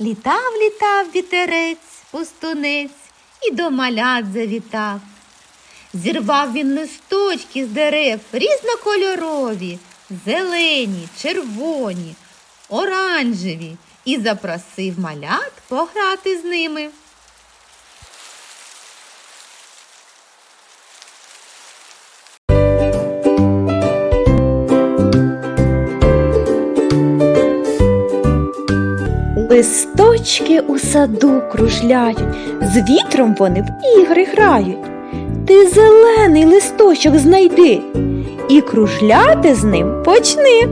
Літав, літав вітерець, пустунець і до малят завітав. Зірвав він листочки з дерев різнокольорові, зелені, червоні, оранжеві і запросив малят пограти з ними. Листочки у саду кружляють, з вітром вони в ігри грають. Ти зелений листочок знайди і кружляти з ним почни.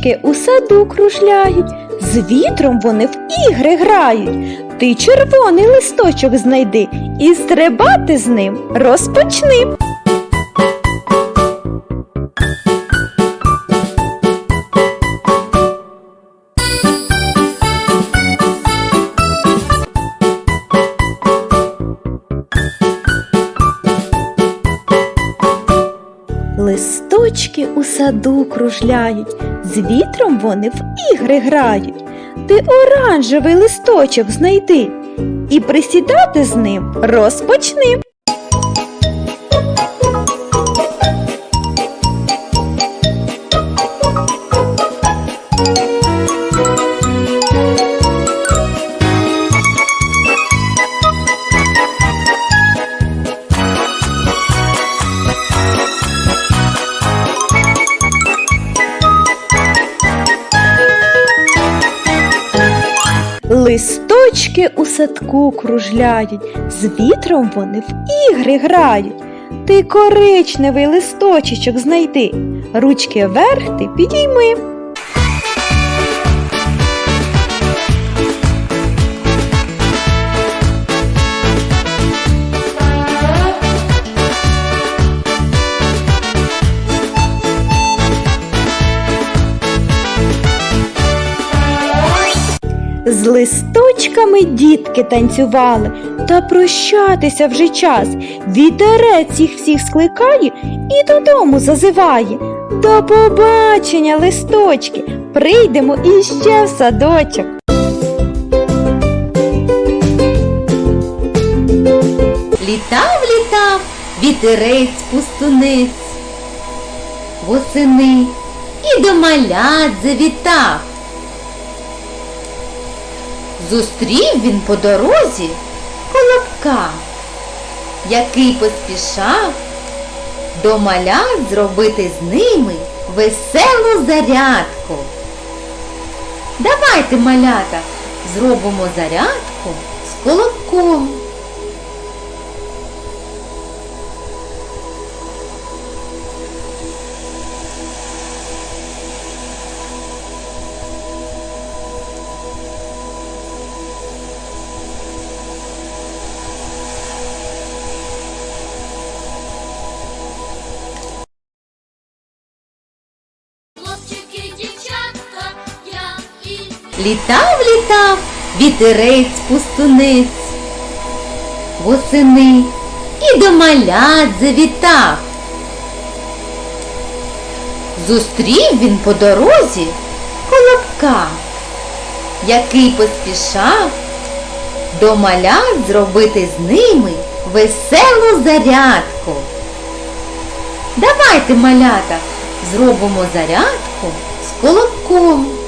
Листочки у саду кружляють, з вітром вони в ігри грають. Ти червоний листочок знайди і стрибати з ним розпочни. Листочки у саду кружляють, з вітром вони в ігри грають. Ти оранжевий листочок знайди і присідати з ним розпочни. Садку кружляють, з вітром вони в ігри грають. Ти коричневий листочечок знайди, ручки вверх ти підійми. З листочками дітки танцювали, та прощатися вже час. Вітерець їх всіх скликає і додому зазиває. До побачення, листочки, прийдемо іще в садочок. Літав, літав вітерець пустунець. Восени і до малят завітав. Зустрів він по дорозі колобка, який поспішав до малят зробити з ними веселу зарядку. Давайте, малята, зробимо зарядку з колобком. Літав, літав вітерець пустунець. Восени і до малят завітав. Зустрів він по дорозі колобка, який поспішав до малят зробити з ними веселу зарядку. Давайте, малята, зробимо зарядку з колобком.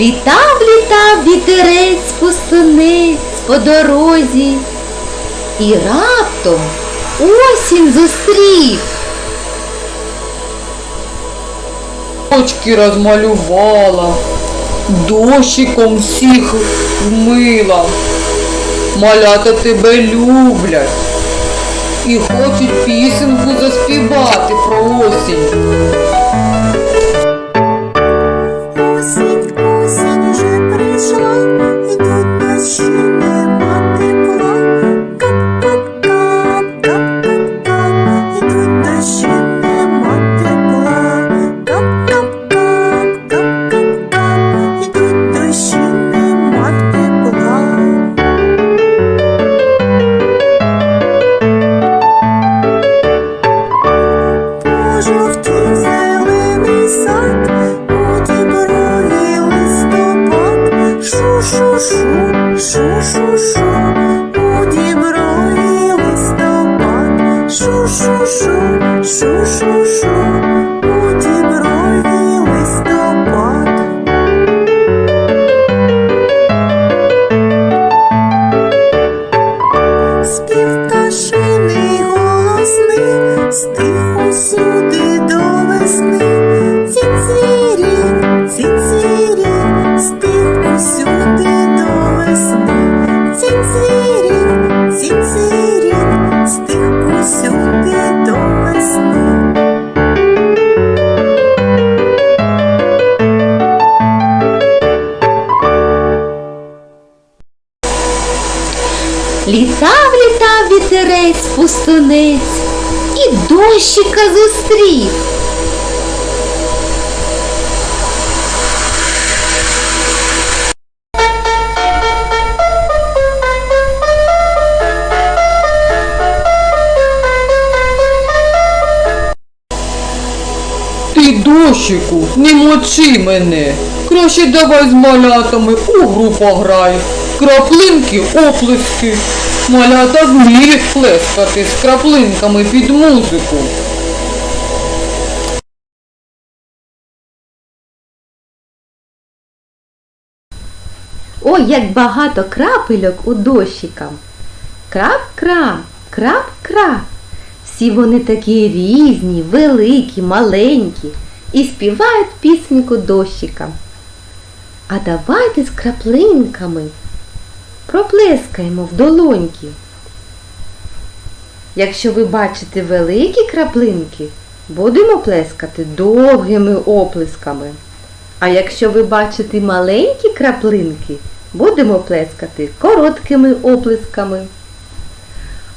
Літав, літав вітерець пустунець по дорозі. І раптом осінь зустрів. Очки розмалювала, дощиком всіх вмила. Малята тебе люблять і хочуть пісеньку заспівати про. Осінь, coração. Вітерець пустунець і дощика зустрів. Ти дощику, не мочи мене. Краще давай з малятами у гру пограй. Краплинки, оплески. Малята вміють плескати з краплинками під музику. Ой, як багато крапельок у дощика. Крап-крап, крап-крап. Всі вони такі різні, великі, маленькі і співають пісеньку дощика. А давайте з краплинками проплескаємо в долоньки. Якщо ви бачите великі краплинки, будемо плескати довгими оплесками. А якщо ви бачите маленькі краплинки, будемо плескати короткими оплесками.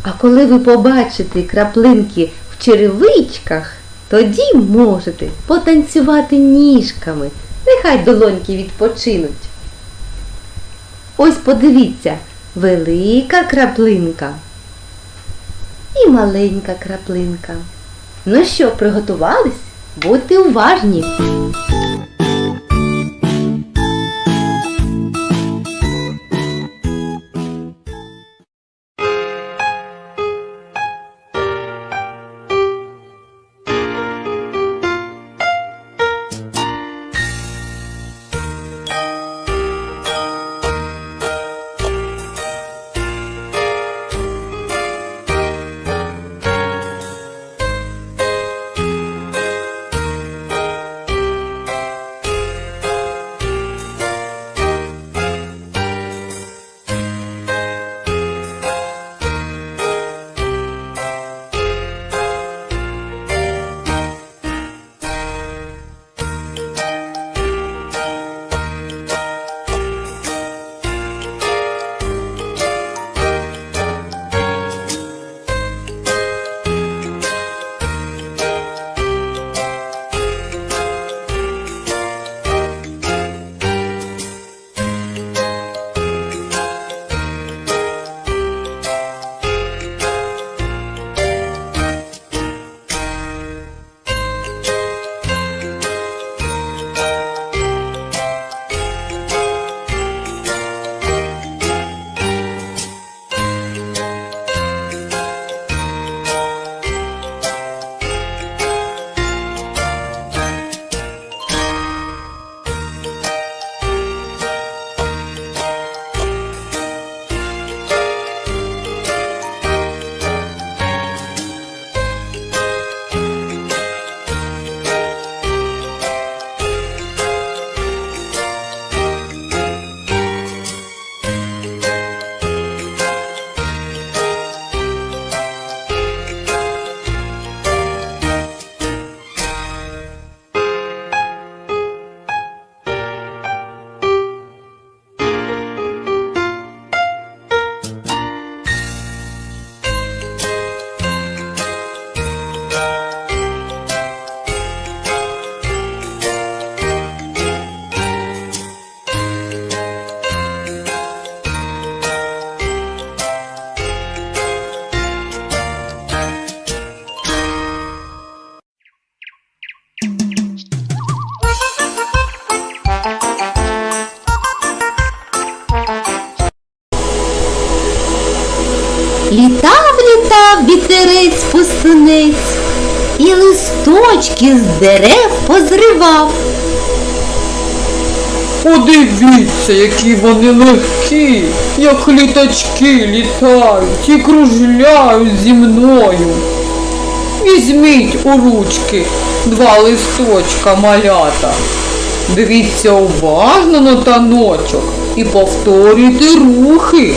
А коли ви побачите краплинки в черевичках, тоді можете потанцювати ніжками. Нехай долоньки відпочинуть. Ось подивіться, велика краплинка і маленька краплинка. Ну що, приготувались? Будьте уважні! Літав, літав вітерець пустунець, і листочки з дерев позривав. Подивіться, які вони легкі, як літачки літають і кружляють зі мною. Візьміть у ручки два листочка малята. Дивіться уважно на таночок і повторюйте рухи.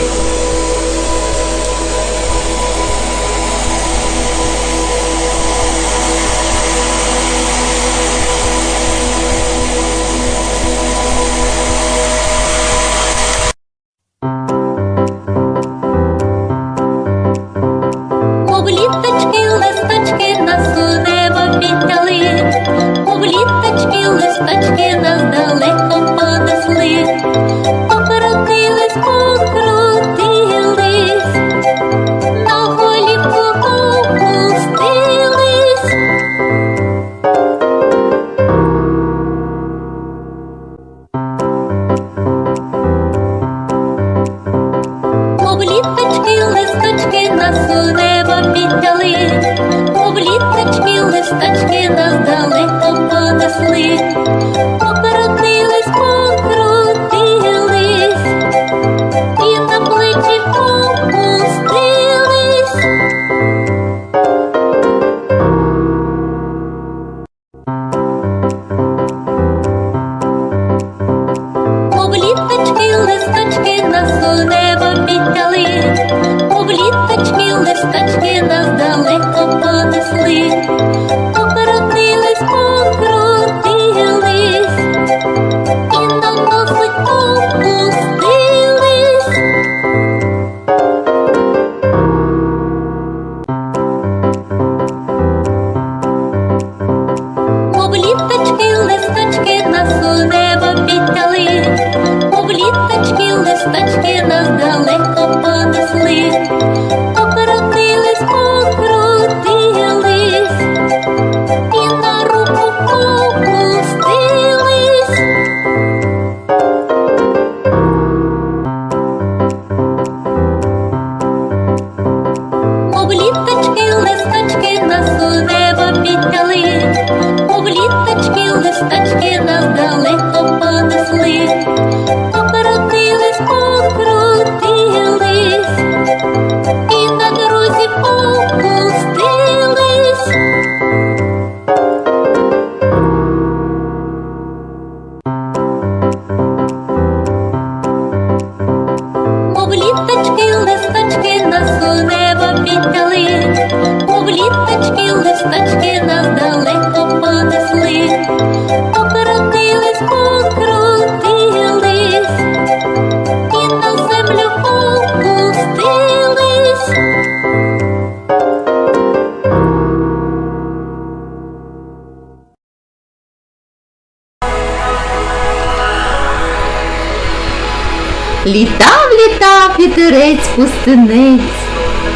Літав, літав вітерець пустинець,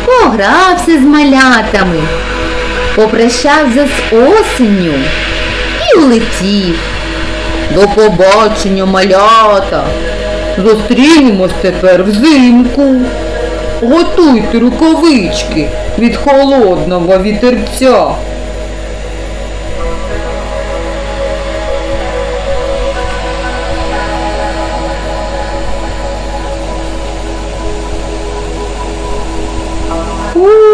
погрався з малятами, попрощався з осенню і улетів. До побачення, малята. Зустрінемось тепер взимку. Готуйте рукавички від холодного вітерця. У,